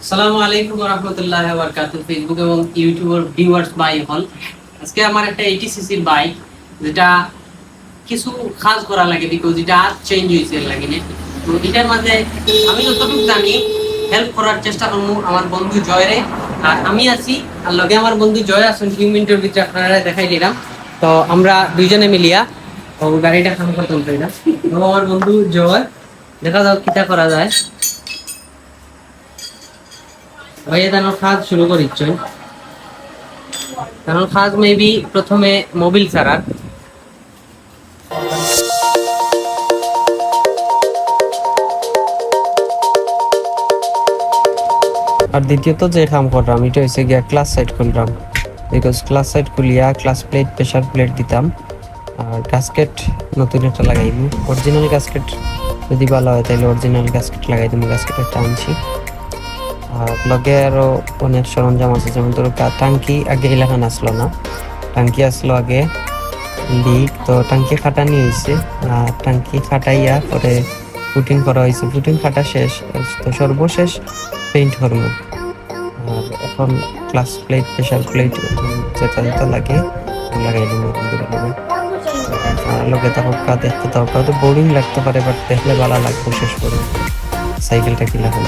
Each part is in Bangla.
আসসালামু আলাইকুম রহমতুল্লাহ বারকাতুহ ফেসবুক এবং ইউটিউবের ভিউয়ার্স বাই হল আজকে আমার একটা এইটি সিসির বাইক যেটা কিছু কাজ করা লাগে বিকজ এটা চেঞ্জ হয়েছে লাগে। তো এটার মাঝে আমি যতটুকু জানি হেল্প করার চেষ্টা করব আমার বন্ধু আর আমি আছি, আর লগে আমার বন্ধু জয় আছেন ফিউ মিনিটের ভিতরে আপনারা দেখাই দিলাম। তো আমরা দুইজনে মিলিয়া ও গাড়িটা খাম করতাম তো আমার বন্ধু জয়, দেখা যাক কিটা করা যায়। ভাইয়া তার কাজ শুরু করিচ্ছেন কারণ কাজ মেবি প্রথমে মোবিল ছাড়ার। আর দ্বিতীয়ত যে কাম করলাম, এটা হচ্ছে গিয়া ক্লাস সাইড করলাম বিকজ ক্লাস সাইড খুলিয়া ক্লাস প্লেট প্রেশার প্লেট দিতাম। আর গাস্কেট নতুন একটা লাগাইনি অরিজিনাল গাস্কেট যদি ভালো হয় তাহলে অরিজিনাল গাস্কেট লাগাই দিব গাস্কেট একটা আনছি। আর লগে আরও অনেক সরঞ্জাম আছে, যেমন ধরো টাঙ্কি আগে এলাকান আসলো না। টাঙ্কি আসলো আগে লিক তো টাঙ্কি খাটানি হয়েছে আর টাঙ্কি খাটাইয়া পরে ফুটিং করা হয়েছে ফুটিং খাটা শেষ, তো সর্বশেষ পেইন্ট করব। আর এখন ক্লাস প্লেট স্পেশাল প্লেট যেটা যেটা লাগে লাগাই দিব লোকে তখন দেখতে তো তো বোরিং লাগতে পারে বাট দেখলে ভালো লাগবে, শেষ করে। সাইকেলটা কি লাগে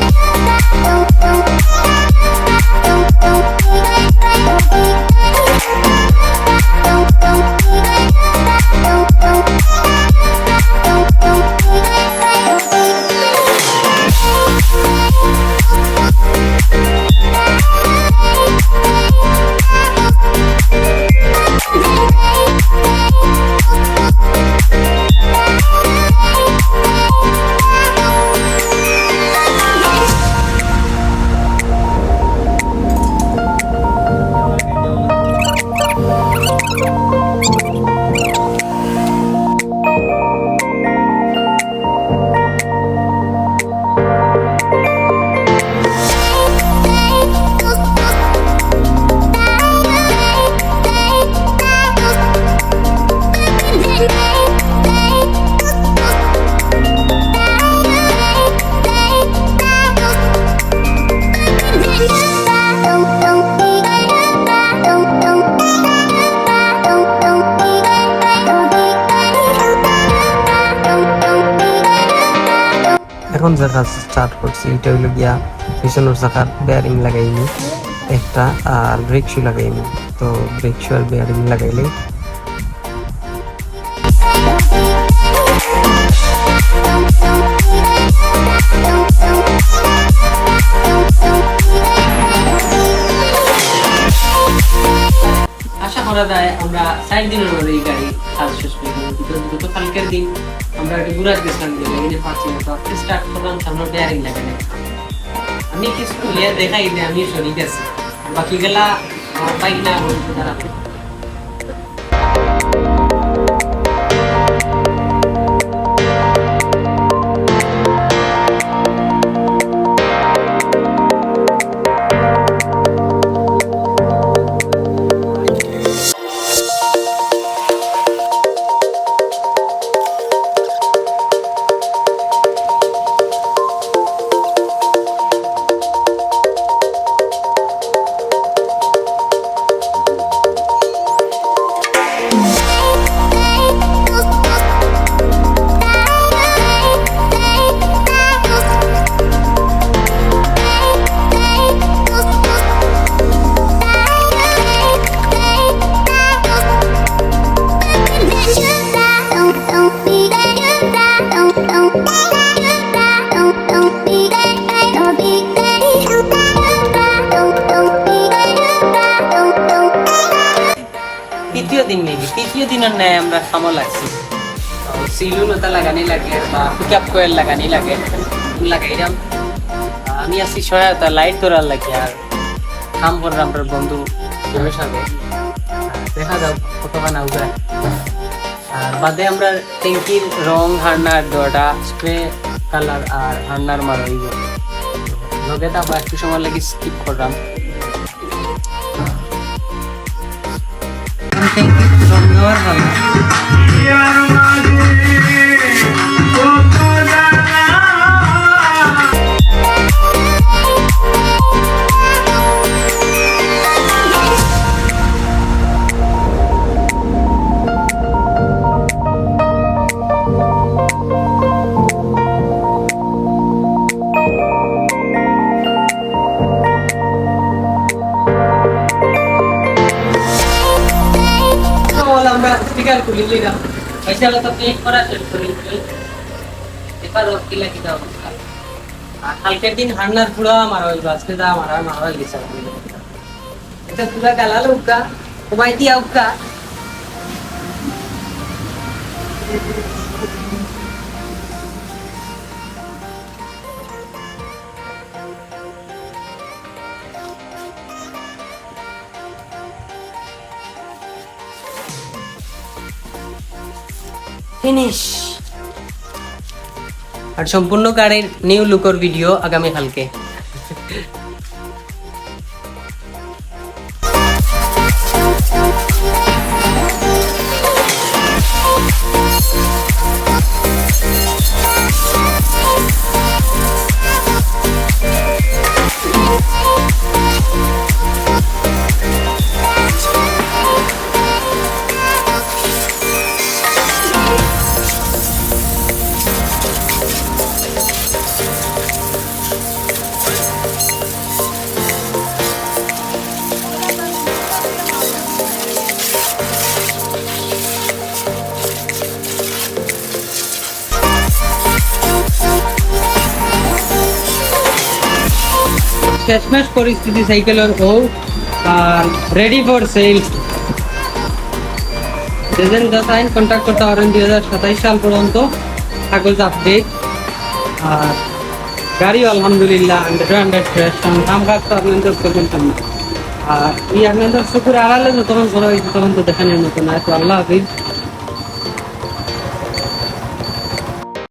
এখন যে কাজ স্টার্ট করছি, এটা হইল গিয়া পিছনের চাকার বেয়ারিং লাগাইনি, একটা, আর ব্রেক শু লাগাইনি। তো ব্রেক শু আর বেয়ারিং লাগাইলে আশা করা যায় আমরা চার দিনের মধ্যে এই গাড়ি কাজ শেষ গত কালকের দিন আমরা একটু গুরাজ গেছিলাম লাইনে পাচ্ছি না তো আজকে স্টার্ট করলাম আমরা বেয়ারিং লাগে না আমি কিছু ইয়ে দেখাই না আমি শরীর আছি বাকি গেলা বাইক না বলতে তারা তৃতীয় দিনের ন্যায় আমরা খামো লাগছি। সিলুনতা লাগানি লাগে বা পিকআপ কয়েল লাগানি লাগে লাগাইলাম আমি আছি সহায়তা লাইট ধরার লাগে আর কাম করলাম আমার বন্ধু সাথে। দেখা যাও কতখানা উগায় আর বাদে আমরা ট্যাঙ্কির রং, হার্নার দোয়াটা স্প্রে কালার আর হার্নার মার হইব লগে তো একটু সময় লাগে স্কিপ করলাম। ট্যাঙ্কির রং দেওয়ার ভালো Yeah. স্টিকার খুলি লিগা পয়সা তো পেট করা শেষ করি এবার ওর কি লাগি দাও আর কালকের দিন হান্নার পুরো আমার হইল, আজকে যা আর মারা গেছে এটা পুরা গালাল উকা কমাই দিয়া উকা ফিনিশ আর সম্পূর্ণ গাড়ির নিউ লুকর ভিডিও আগামী শেষমেশ পরিস্থিতি সাইকেলের আর রেডি ফর সেল যেদিন যথাইন কন্ট্যাক্ট করতে পারেন দুই হাজার সাতাইশ সাল পর্যন্ত। কাগজ আপডেট আর গাড়ি আলহামদুলিল্লাহ হান্ড্রেড হান্ড্রেড ফ্রেশ কাম কাজ তো আপনাদের কেমন আর এই আপনাদের শুকুর আড়ালে যতক্ষণ করা হয়েছে, তখন তো দেখানোর মতো না। তো আল্লাহ হাফিজ।